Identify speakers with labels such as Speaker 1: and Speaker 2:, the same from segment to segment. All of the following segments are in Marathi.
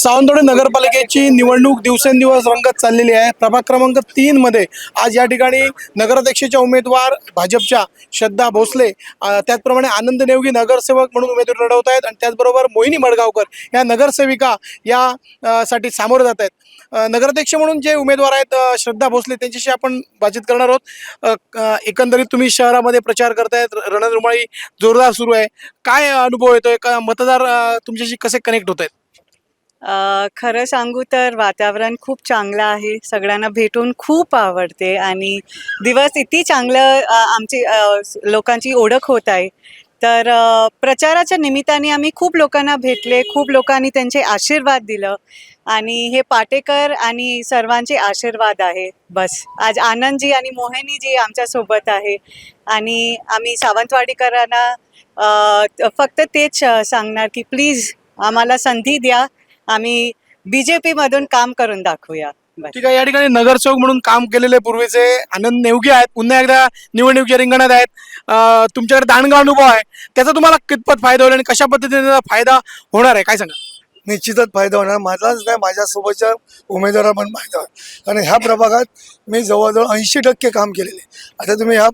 Speaker 1: सावंतवाडी नगरपालिकेची निवडणूक दिवसेंदिवस रंगत चाललेली आहे. प्रभाग क्रमांक तीन मध्ये आज या ठिकाणी नगराध्यक्षाच्या उमेदवार भाजपच्या श्रद्धा भोसले त्याचप्रमाणे आनंद नेवगी नगरसेवक म्हणून उमेदवारी लढवत आहेत आणि त्याचबरोबर मोहिनी मडगावकर या नगरसेविका या साठी सामोरे जात आहेत. नगराध्यक्ष म्हणून जे उमेदवार आहेत श्रद्धा भोसले त्यांच्याशी आपण बातचीत करणार आहोत. एकंदरीत तुम्ही शहरामध्ये प्रचार करतायत रणधुमाळी जोरदार सुरू आहे. काय अनुभव येतोय? का मतदार तुमच्याशी कसे कनेक्ट होत आहेत
Speaker 2: खरं सांगू तर वातावरण खूप चांगलं आहे. सगळ्यांना भेटून खूप आवडते आणि दिवस इतकी चांगलं आमची लोकांची ओळख होत आहे. तर प्रचाराच्या निमित्ताने आम्ही खूप लोकांना भेटले खूप लोकांनी त्यांचे आशीर्वाद दिलं आणि हे पाटेकर आणि सर्वांचे आशीर्वाद आहे. बस. आज आनंदजी आणि मोहिनीजी आमच्यासोबत आहे आणि आम्ही सावंतवाडीकरांना फक्त तेच सांगणार की प्लीज आम्हाला संधी द्या. आम्ही बीजेपी मधून काम करून दाखवूया.
Speaker 1: ठीक आहे या ठिकाणी नगरसेवक म्हणून काम केलेले पूर्वीचे आनंद नेवगे आहेत. पुन्हा एकदा निवडणुकीच्या रिंगणात आहेत. तुमच्याकडे दांडगा अनुभव आहे. त्याचा तुम्हाला कितपत फायदा होईल आणि कशा पद्धतीने फायदा होणार आहे? काय सांगा
Speaker 3: निश्चितच फायदा होणार. माझाच नाही माझ्यासोबतच्या उमेदवारा पण फायदा होणार. कारण ह्या प्रभागात मी जवळजवळ ऐंशी टक्के काम केलेले. आता तुम्ही ह्या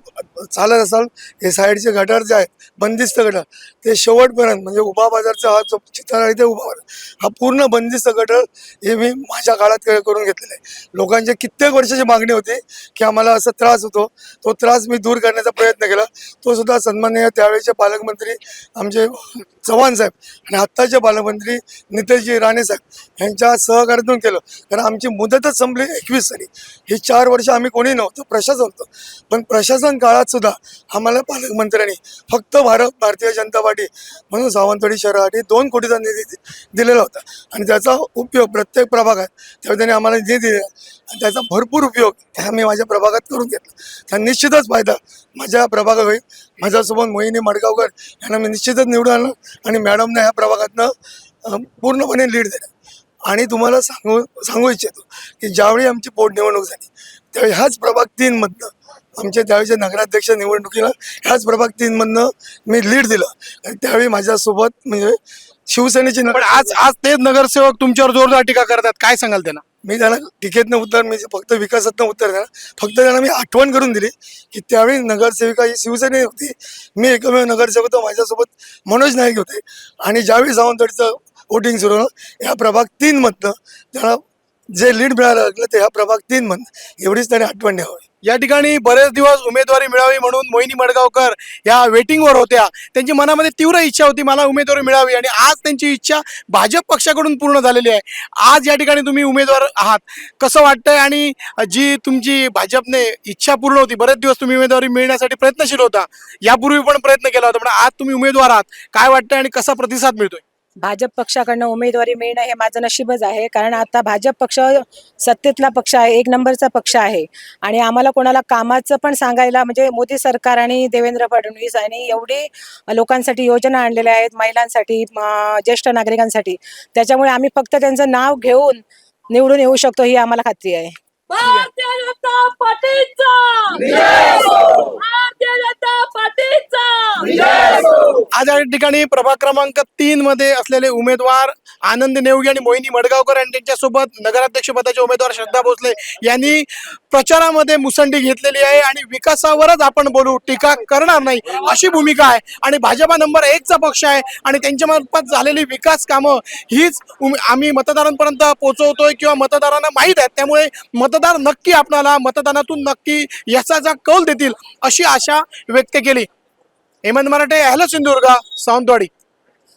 Speaker 3: चालत असाल हे साईडचे गटार जे आहेत बंदिस्त गटार ते शेवटपर्यंत म्हणजे उभा बाजारचा हा जो चित्र आहे ते उभा बाजार हा पूर्ण बंदिस्त गटार हे मी माझ्या काळात करून घेतलेलं आहे. लोकांची कित्येक वर्षाची मागणी होती की आम्हाला असा त्रास होतो. तो त्रास मी दूर करण्याचा प्रयत्न केला. तो सुद्धा सन्माननीय त्यावेळेचे पालकमंत्री आमचे चव्हाण साहेब आणि आत्ताचे पालकमंत्री नितेशजी राणे साहेब यांच्या सहकार्यातून केलं. कारण आमची मुदतच संपली एकवीस साली. ही चार वर्ष आम्ही कोणी नव्हतं प्रशासन होतं. पण प्रशासन काळात सुद्धा आम्हाला पालकमंत्र्यांनी फक्त भारत भारतीय जनता पार्टी म्हणून सावंतवाडी शहरासाठी दोन कोटीचा निधी दि- दिलेला होता. आणि त्याचा उपयोग प्रत्येक प्रभागात त्यावेळी त्यांनी आम्हाला निधी दिला आणि त्याचा भरपूर उपयोग ह्या मी माझ्या प्रभागात करून घेतला. त्या निश्चितच फायदा माझ्या प्रभागात होईल. माझ्यासोबत मोहिनी मडगावकर यांना मी निश्चितच निवडून आणलं आणि मॅडमनं ह्या प्रभागातनं पूर्णपणे लीड दिलं आणि तुम्हाला सांगू सांगू इच्छितो की ज्यावेळी आमची पोटनिवडणूक झाली त्यावेळी ह्याच प्रभाग तीनमधनं आमच्या त्यावेळेच्या नगराध्यक्ष निवडणुकीला ह्याच प्रभाग तीनमधनं मी लीड दिलं. आणि त्यावेळी माझ्यासोबत म्हणजे शिवसेनेची
Speaker 1: पण
Speaker 3: नगर
Speaker 1: आज आज तेच नगरसेवक तुमच्यावर जोरदार टीका करतात. काय सांगाल त्यांना?
Speaker 3: मी त्यांना टिकेतनं उत्तर मी फक्त विकासातनं उत्तर देणार. फक्त त्यांना मी आठवण करून दिली की त्यावेळी नगरसेविका ही शिवसेने होती. मी एकमेव नगरसेवक होतो. माझ्यासोबत मनोज नाईक होते. आणि ज्यावेळी सावंतवाडीचं वोटिंग सुरू झालं प्रभाग तीन त्याला जे लीड मिळायला लागलं ते ह्या प्रभाग तीनमधनं एवढीच त्यांनी आठवण द्यावी.
Speaker 1: या ठिकाणी बरेच दिवस उमेदवारी मिळावी म्हणून मोहिनी मडगावकर या वेटिंगवर होत्या. त्यांची मनामध्ये तीव्र इच्छा होती मला उमेदवारी मिळावी. आणि आज त्यांची इच्छा भाजप पक्षाकडून पूर्ण झालेली आहे. आज या ठिकाणी तुम्ही उमेदवार आहात. कसं वाटतंय? आणि जी तुमची भाजपने इच्छा पूर्ण होती बरेच दिवस तुम्ही उमेदवारी मिळण्यासाठी प्रयत्नशील होता. यापूर्वी पण प्रयत्न केला होता पण आज तुम्ही उमेदवार आहात. काय वाटतंय आणि कसा प्रतिसाद मिळतोय?
Speaker 4: भाजप पक्षाकडनं उमेदवारी मिळणं हे माझं नशीबच आहे. कारण आता भाजप पक्ष सत्तेतला पक्ष आहे एक नंबरचा पक्ष आहे. आणि आम्हाला कोणाला कामाचं पण सांगायला म्हणजे मोदी सरकार आणि देवेंद्र फडणवीस यांनी एवढी लोकांसाठी योजना आणलेल्या आहेत महिलांसाठी ज्येष्ठ नागरिकांसाठी. त्याच्यामुळे आम्ही फक्त त्यांचं नाव घेऊन निवडून येऊ शकतो ही आम्हाला खात्री आहे.
Speaker 1: आज या ठिकाणी प्रभाग क्रमांक तीन मध्ये असलेले उमेदवार आनंद नेवगी आणि मोहिनी मडगावकर आणि त्यांच्यासोबत नगराध्यक्ष पदाचे उमेदवार श्रद्धा भोसले यांनी प्रचारामध्ये मुसंडी घेतलेली आहे आणि विकासावरच आपण बोलू टीका करणार नाही. अशी भूमिका आहे आणि भाजपा नंबर एकचा पक्ष आहे आणि त्यांच्या मार्फत झालेली विकास कामं हीच उम- आम्ही मतदारांपर्यंत पोहोचवतोय किंवा मतदारांना माहीत आहेत. त्यामुळे मतदार नक्की आपणाला मतदानातून नक्की यशाचा कौल देतील अशी आशा व्यक्त केली. हेमंत मराठे हॅलो सिंधुदुर्ग सावंतवाडी